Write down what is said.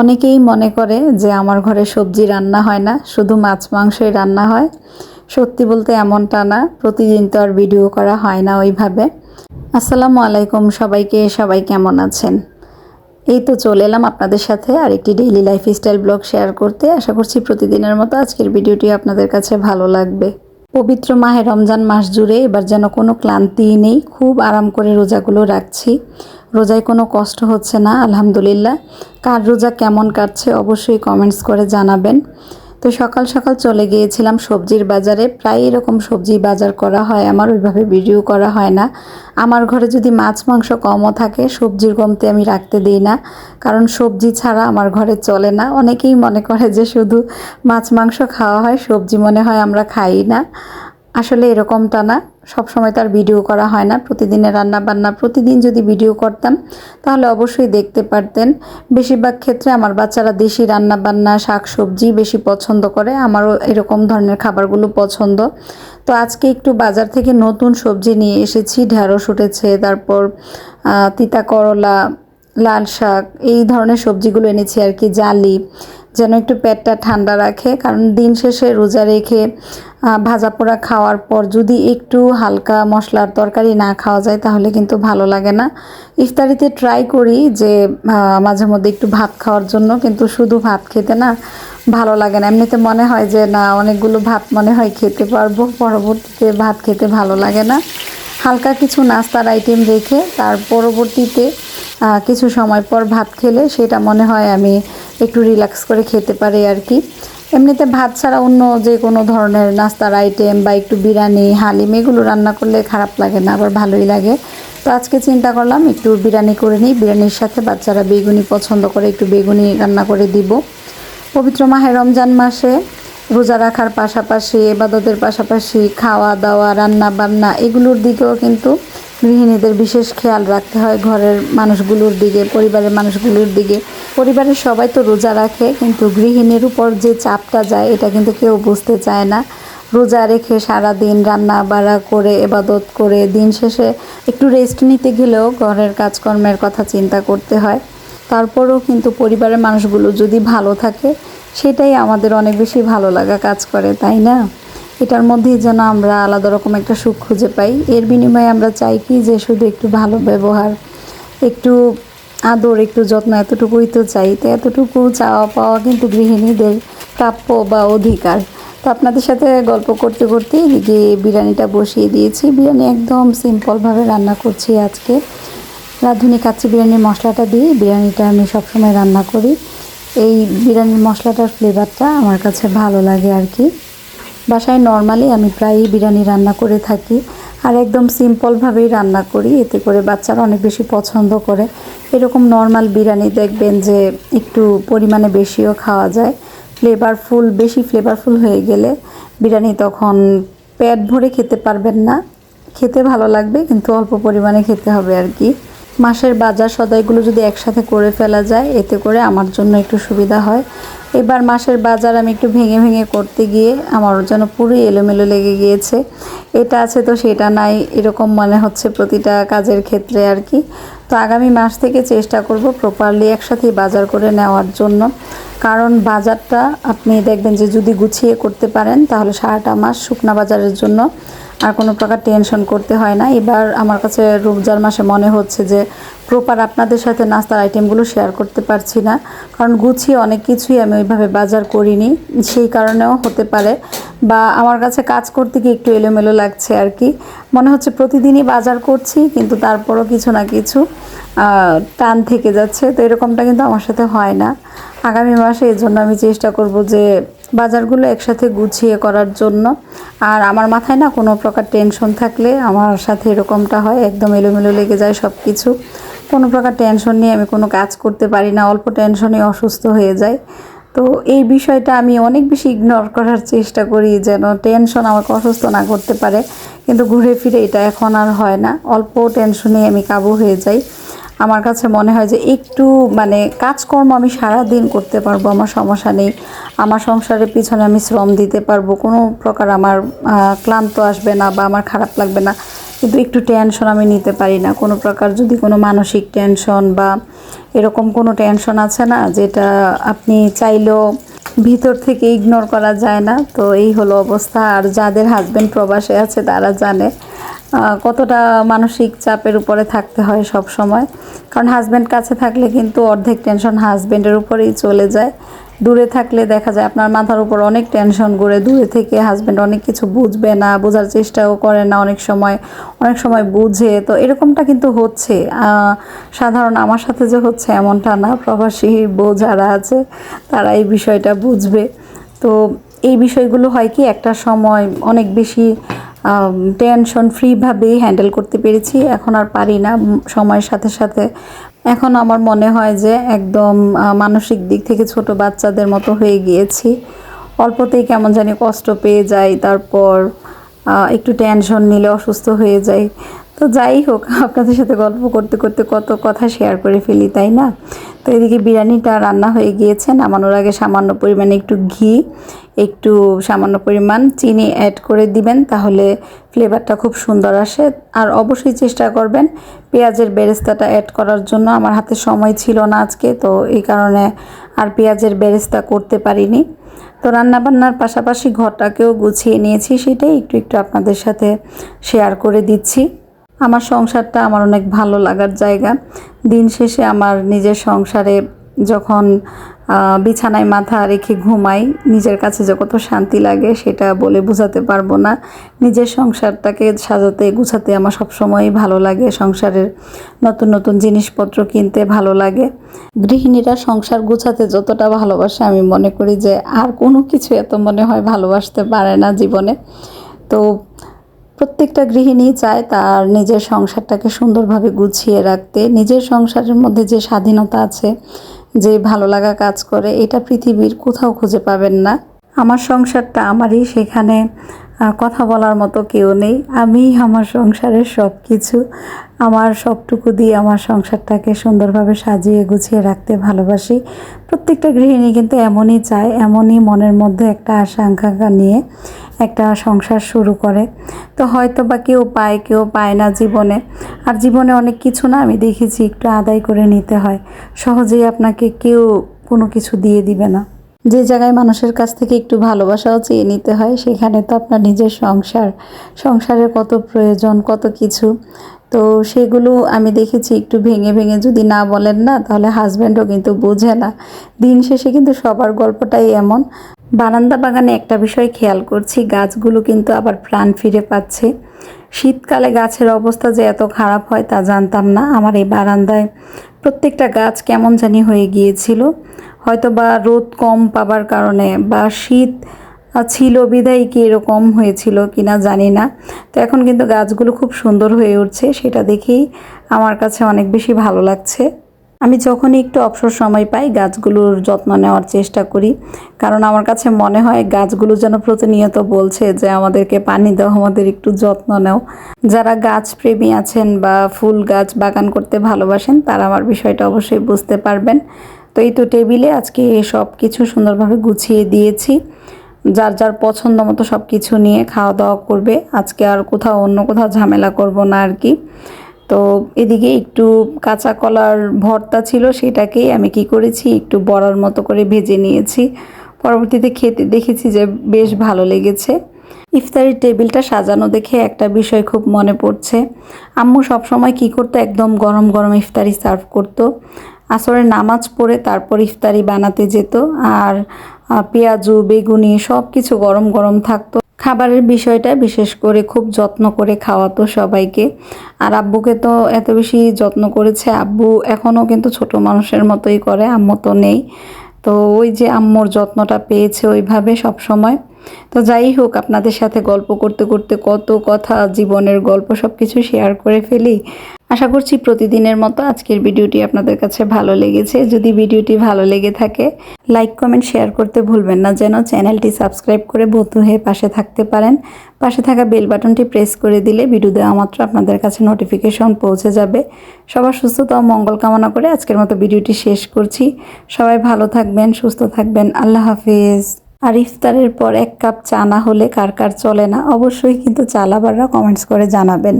অনেকেই মনে করে যে আমার ঘরে সবজি রান্না হয় না, শুধু মাছ মাংসই রান্না হয়। সত্যি বলতে এমনটা না, প্রতিদিন তো আর ভিডিও করা হয় না ওইভাবে। আসসালামু আলাইকুম সবাইকে, সবাই কেমন আছেন? এই তো চলে এলাম আপনাদের সাথে আর একটি daily lifestyle blog share করতে। আশা করছি প্রতিদিনের মতো আজকের ভিডিওটি আপনাদের কাছে ভালো লাগবে। পবিত্র মাহে রমজান মাস জুড়ে এবার যেন কোনো ক্লান্তিই নেই, খুব আরাম করে রোজাগুলো রাখছি। রোজায় কোনো কষ্ট হচ্ছে না, আলহামদুলিল্লাহ। কার রোজা কেমন কাটছে অবশ্যই কমেন্টস করে জানাবেন। তো সকাল সকাল চলে গিয়েছিলাম সবজির বাজারে, প্রায় এরকম সবজি বাজার করা হয় আমার, ওইভাবে ভিডিও করা হয় না। আমার ঘরে যদি মাছ মাংস কমও থাকে, সবজির কমতে আমি রাখতে দিই না, কারণ সবজি ছাড়া আমার ঘরে চলে না। অনেকেই মনে করে যে শুধু মাছ মাংস খাওয়া হয়, সবজি মনে হয় আমরা খাই না। আসলে এরকমটা না। সব সময় তার ভিডিও করা হয় না। প্রতিদিনের রান্না বান্না প্রতিদিন যদি ভিডিও করতাম, তাহলে অবশ্যই দেখতে পারতেন। বেশিরভাগ ক্ষেত্রে আমার বাচ্চারা দেশি রান্না বান্না শাক সবজি বেশি পছন্দ করে। আমারও এরকম ধরনের খাবারগুলো পছন্দ। তো আজকে একটু বাজার থেকে নতুন সবজি নিয়ে এসেছি। ঢ্যাঁড়স উঠেছে, তারপর তিতা করলা, লাল শাক, এই ধরনের সবজিগুলো এনেছি আর কি, জালি। যেন একটু পেটটা ঠান্ডা রাখে। কারণ দিন শেষে রোজা রেখে ভাজা পোড়া খাওয়ার পর যদি একটু হালকা মশলার তরকারি না খাওয়া যায়, তাহলে কিন্তু ভালো লাগে না। ইফতারিতে ট্রাই করি যে মাঝে মধ্যে একটু ভাত খাওয়ার জন্য, কিন্তু শুধু ভাত খেতে না ভালো লাগে না। এমনিতে মনে হয় যে, না, অনেকগুলো ভাত মনে হয় খেতে পারব, পরবর্তীতে ভাত খেতে ভালো লাগে না। হালকা কিছু নাস্তার আইটেম রেখে, তার পরবর্তীতে কিছু সময় পর ভাত খেলে, সেটা মনে হয় আমি একটু রিল্যাক্স করে খেতে পারে আর কি। এমনিতে ভাত ছাড়া অন্য যে কোনো ধরনের নাস্তার আইটেম বা একটু বিরিয়ানি, হালিম এগুলো রান্না করলে খারাপ লাগে না, আবার ভালোই লাগে। তো আজকে চিন্তা করলাম একটু বিরিয়ানি করে নিই। বিরিয়ানির সাথে বাচ্চারা বেগুনি পছন্দ করে, একটু বেগুনি রান্না করে দিব। পবিত্র মাহে রমজান মাসে রোজা রাখার পাশাপাশি, এবাদতের পাশাপাশি খাওয়া দাওয়া রান্না বান্না এগুলোর দিকেও কিন্তু গৃহিণীদের বিশেষ খেয়াল রাখতে হয় ঘরের মানুষগুলোর দিকে, পরিবারের মানুষগুলোর দিকে। পরিবারের সবাই তো রোজা রাখে, কিন্তু গৃহিণীর উপর যে চাপটা যায়, এটা কিন্তু কেউ বুঝতে চায় না। রোজা রেখে সারা দিন রান্না বাড়া করে, এবাদত করে, দিন শেষে একটু রেস্ট নিতে গেলেও ঘরের কাজকর্মের কথা চিন্তা করতে হয়। তারপরেও কিন্তু পরিবারের মানুষগুলো যদি ভালো থাকে, সেটাই আমাদের অনেক বেশি ভালো লাগা কাজ করে, তাই না? এটার মধ্যেই যেন আমরা আলাদা রকম একটা সুখ খুঁজে পাই। এর বিনিময়ে আমরা চাই কি যে শুধু একটু ভালো ব্যবহার, একটু আদর, একটু যত্ন এতটুকুই তো চাই। তো এতটুকু চাওয়া পাওয়া কিন্তু গৃহিণীদের প্রাপ্য বা অধিকার। তো আপনাদের সাথে গল্প করতে করতে এদিকে বিরিয়ানিটা বসিয়ে দিয়েছি। বিরিয়ানি একদম সিম্পলভাবে রান্না করছি আজকে। রাঁধুনি কাচ্চি বিরিয়ানির মশলাটা দিয়ে। বিরিয়ানিটা আমি সবসময় রান্না করি। এই বিরিয়ানির মশলাটার ফ্লেভারটা আমার কাছে ভালো লাগে আর কি। বাসায় নর্মালি আমি প্রায়ই বিরিয়ানি রান্না করে থাকি। আর একদম সিম্পলভাবেই রান্না করি, এতে করে বাচ্চারা অনেক বেশি পছন্দ করে। এরকম নর্মাল বিরিয়ানি দেখবেন যে একটু পরিমাণে বেশিও খাওয়া যায়। ফ্লেভারফুল বেশি ফ্লেভারফুল হয়ে গেলে বিরিয়ানি তখন পেট ভরে খেতে পারবেন না। খেতে ভালো লাগবে, কিন্তু অল্প পরিমাণে খেতে হবে আর কি। মাসের বাজার সদাইগুলো যদি একসাথে করে ফেলা যায়, এতে করে আমার জন্য একটু সুবিধা হয়। এবার মাসের বাজার আমি একটু ভেঙে ভেঙে করতে গিয়ে আমার যেন পুরোই এলোমেলো লেগে গিয়েছে। এটা আছে তো সেটা নাই, এরকম মনে হচ্ছে প্রতিটা কাজের ক্ষেত্রে আর কি। তো আগামী মাস থেকে চেষ্টা করব প্রপারলি একসাথেই বাজার করে নেওয়ার জন্য। কারণ বাজারটা আপনি দেখবেন যে যদি গুছিয়ে করতে পারেন তাহলে সারাটা মাস শুকনা বাজারের জন্য আর কোনো প্রকার টেনশন করতে হয় না। এবার আমার কাছে রোবজার মাসে মনে হচ্ছে যে প্রপার আপনাদের সাথে নাস্তার আইটেমগুলো শেয়ার করতে পারছি না। কারণ গুছিয়ে অনেক কিছুই আমি ওইভাবে বাজার করিনি। সেই কারণেও হতে পারে। বা আমার কাছে কাজ করতে গিয়ে একটু এলোমেলো লাগছে আর কি। মনে হচ্ছে প্রতিদিনই বাজার করছি, কিন্তু তারপরও কিছু না কিছু টান থেকে যাচ্ছে। তো এরকমটা কিন্তু আমার সাথে হয় না। আগামী মাসে এর জন্য আমি চেষ্টা করব যে বাজারগুলো একসাথে গুছিয়ে করার জন্য। আর আমার মাথায় না কোনো প্রকার টেনশন থাকলে আমার সাথে এরকমটা হয়, একদম এলোমেলো লেগে যায় সব কিছু কোনো প্রকার টেনশন নিয়ে আমি কোনো কাজ করতে পারি না, অল্প টেনশনে অসুস্থ হয়ে যায় তো এই বিষয়টা আমি অনেক বেশি ইগনোর করার চেষ্টা করি যেন টেনশন আমাকে অসুস্থ না করতে পারে। কিন্তু ঘুরে ফিরে এটা এখন আর হয় না, অল্প টেনশনে আমি কাবু হয়ে যাই। আমার কাছে মনে হয় যে একটু মানে কাজকর্ম আমি সারা দিন করতে পারব, আমার সমস্যা নেই। আমার সংসারের পিছনে আমি শ্রম দিতে পারব, কোনো প্রকার আমার ক্লান্ত আসবে না বা আমার খারাপ লাগবে না। কিন্তু একটু টেনশন আমি নিতে পারি না। কোনো প্রকার যদি কোনো মানসিক টেনশন বা এরকম কোনো টেনশন আছে না, যেটা আপনি চাইলেও ভিতর থেকে ইগনোর করা যায় না, তো এই হলো অবস্থা। আর যাদের হাজব্যান্ড প্রবাসে আছে, তারা জানে। কতটা মানসিক চাপের উপরে থাকতে হয় সব সময়। কারণ হাজব্যান্ড কাছে থাকলে কিন্তু অর্ধেক টেনশন হাজব্যান্ডের উপরেই চলে যায়। দূরে থাকলে দেখা যায় আপনার মাথার উপর অনেক টেনশন ঘুরে দূরে থেকে হাজব্যান্ড অনেক কিছু বুঝবে না, বোঝার চেষ্টাও করে না অনেক সময় অনেক সময় বুঝে। তো এরকমটা কিন্তু হচ্ছে। সাধারণ আমার সাথে যে হচ্ছে এমনটা না, প্রবাসী বউ যারা আছে, তারা এই বিষয়টা বুঝবে। তো এই বিষয়গুলো হয় কি, একটা সময় অনেক বেশি টেনশন ফ্রিভাবেই হ্যান্ডেল করতে পেরেছি। এখন আর পারি না সময়ের সাথে সাথে। এখন আমার মনে হয় যে একদম মানসিক দিক থেকে ছোট বাচ্চাদের মতো হয়ে গিয়েছি। অল্পতেই কেমন জানি কষ্ট পেয়ে যাই, তারপর একটু টেনশন নিলে অসুস্থ হয়ে যাই। তো যাই হোক, আপনাদের সাথে গল্প করতে করতে কত কথা শেয়ার করে ফেলি, তাই না? তো এদিকে বিরিয়ানিটা রান্না হয়ে গিয়েছে, নামানোর আগে সামান্য পরিমাণে একটু ঘি একটু সামান্য পরিমাণ চিনি অ্যাড করে দিবেন, তাহলে ফ্লেভারটা খুব সুন্দর আসে। আর অবশ্যই চেষ্টা করবেন পেঁয়াজের বেরেস্তাটা অ্যাড করার জন্য। আমার হাতে সময় ছিল না আজকে, তো এই কারণে আর পেঁয়াজের বেরেস্তা করতে পারিনি। তো রান্নাবান্নার পাশাপাশি ঘরটাকেও গুছিয়ে নিয়েছি, সেটাই একটু একটু আপনাদের সাথে শেয়ার করে দিচ্ছি। আমার সংসারটা আমার অনেক ভালো লাগার জায়গা। দিন শেষে আমার নিজের সংসারে যখন বিছানায় মাথা রেখে ঘুমাই, নিজের কাছে যে কত শান্তি লাগে সেটা বলে বোঝাতে পারব না। নিজের সংসারটাকে সাজাতে, গুছাতে আমার সবসময়ই ভালো লাগে। সংসারের নতুন নতুন জিনিসপত্র কিনতে ভালো লাগে। গৃহিণীরা সংসার গুছাতে যতটা ভালোবাসে, আমি মনে করি যে আর কোনো কিছু এত মনে হয় ভালোবাসতে পারে না জীবনে। তো প্রত্যেকটা গৃহিণী চায় তার নিজের সংসারটাকে সুন্দরভাবে গুছিয়ে রাখতে। নিজের সংসারের মধ্যে যে স্বাধীনতা আছে যে ভালো লাগা কাজ করে, এটা পৃথিবীর কোথাও খুঁজে পাবেন না। আমার সংসারটা আমারই, সেখানে কথা বলার মতো কেউ নেই। আমি আমার সংসারের সব কিছু আমার সবটুকু দিয়ে আমার সংসারটাকে সুন্দরভাবে সাজিয়ে গুছিয়ে রাখতে ভালোবাসি। প্রত্যেকটা গৃহিণী কিন্তু এমনই চায়, এমনই মনের মধ্যে একটা আশা আকাঙ্ক্ষা নিয়ে একটা সংসার শুরু করে। তো হয়তো বা কেউ পায় কেউ পায় না জীবনে। আর জীবনে অনেক কিছু না আমি দেখেছি, একটু আদায় করে নিতে হয়। সহজেই আপনাকে কেউ কোনো কিছু দিয়ে দিবে না। যে জায়গায় মানুষের কাছ থেকে একটু ভালোবাসাও চেয়ে নিতে হয়, সেখানে তো আপনার নিজের সংসার, সংসারের কত প্রয়োজন, কত কিছু। তো সেগুলো আমি দেখেছি একটু ভেঙে ভেঙে যদি না বলেন না, তাহলে হাজব্যান্ডও কিন্তু বোঝে না। দিন শেষে কিন্তু সবার গল্পটাই এমন। বারান্দা বাগানে একটা বিষয় খেয়াল করছি, গাছগুলো কিন্তু আবার প্রাণ ফিরে পাচ্ছে। শীতকালে গাছের অবস্থা যে এত খারাপ হয় তা জানতাম না। আমার এই বারান্দায় প্রত্যেকটা গাছ কেমন জানি হয়ে গিয়েছিল। হয়তো বা রোদ কম পাবার কারণে বা শীত ছিল, বিদায় কি এরকম হয়েছিল কি না জানি না। তো এখন কিন্তু গাছগুলো খুব সুন্দর হয়ে উঠছে, সেটা দেখেই আমার কাছে অনেক বেশি ভালো লাগছে। আমি যখনই একটু অবসর সময় পাই, গাছগুলোর যত্ন নেওয়ার চেষ্টা করি। কারণ আমার কাছে মনে হয়, গাছগুলো যেন প্রতিনিয়ত বলছে যে, আমাদেরকে পানি দাও, আমাদের একটু যত্ন নাও। যারা গাছ প্রেমী আছেন বা ফুল গাছ বাগান করতে ভালোবাসেন, তারা আমার বিষয়টা অবশ্যই বুঝতে পারবেন। তো এই তো টেবিলে আজকে সব কিছু সুন্দরভাবে গুছিয়ে দিয়েছি। যার যার পছন্দ মতো সব কিছু নিয়ে খাওয়া দাওয়া করবে। আজকে আর কোথাও অন্য কোথাও ঝামেলা করব না আর কি। তো এদিকে একটু কাঁচা কলার ভর্তা ছিল সেটাকেই আমি কি করেছি, একটু বড়ার মতো করে ভেজে নিয়েছি। পরবর্তীতে খেতে দেখেছি যে বেশ ভালো লেগেছে। ইফতারির টেবিলটা সাজানো দেখে একটা বিষয় খুব মনে পড়ছে। আম্মু সবসময় কি করতো? একদম গরম গরম ইফতারি সার্ভ করতো। আসরের নামাজ পড়ে তারপর ইফতারি বানাতে যেত আর পেঁয়াজু, বেগুনি সব কিছু গরম গরম থাকতো। খাবারের বিষয়টা বিশেষ করে খুব যত্ন করে খাওয়াতো সবাইকে। আর আব্বুকে তো এত বেশি যত্ন করেছে। আব্বু এখনও কিন্তু ছোট মানুষের মতোই করে, আম্মু তো নেই। তো ওই যে আম্মুর যত্নটা পেয়েছে ওইভাবে সব সময় তো যাই হোক, আপনাদের সাথে গল্প করতে করতে কত কথা, জীবনের গল্প সব কিছু শেয়ার করে ফেলি। আশা করছি প্রতিদিনের মতো আজকের ভিডিওটি আপনাদের কাছে ভালো লেগেছে। যদি ভিডিওটি ভালো লেগে থাকে, লাইক, কমেন্ট, শেয়ার করতে ভুলবেন না। যেন চ্যানেলটি সাবস্ক্রাইব করে বন্ধু হয়ে পাশে থাকতে পারেন। পাশে থাকা বেল বাটনটি প্রেস করে দিলে ভিডিও দেওয়া মাত্র আপনাদের কাছে নোটিফিকেশন পৌঁছে যাবে। সবার সুস্থতা ও মঙ্গল কামনা করে আজকের মতো ভিডিওটি শেষ করছি। সবাই ভালো থাকবেন, সুস্থ থাকবেন। আল্লাহ হাফিজ। আর ইফতারের পর এক কাপ চা না হলে কার কার চলে না? অবশ্যই কিন্তু চা লাভাররা কমেন্টস করে জানাবেন।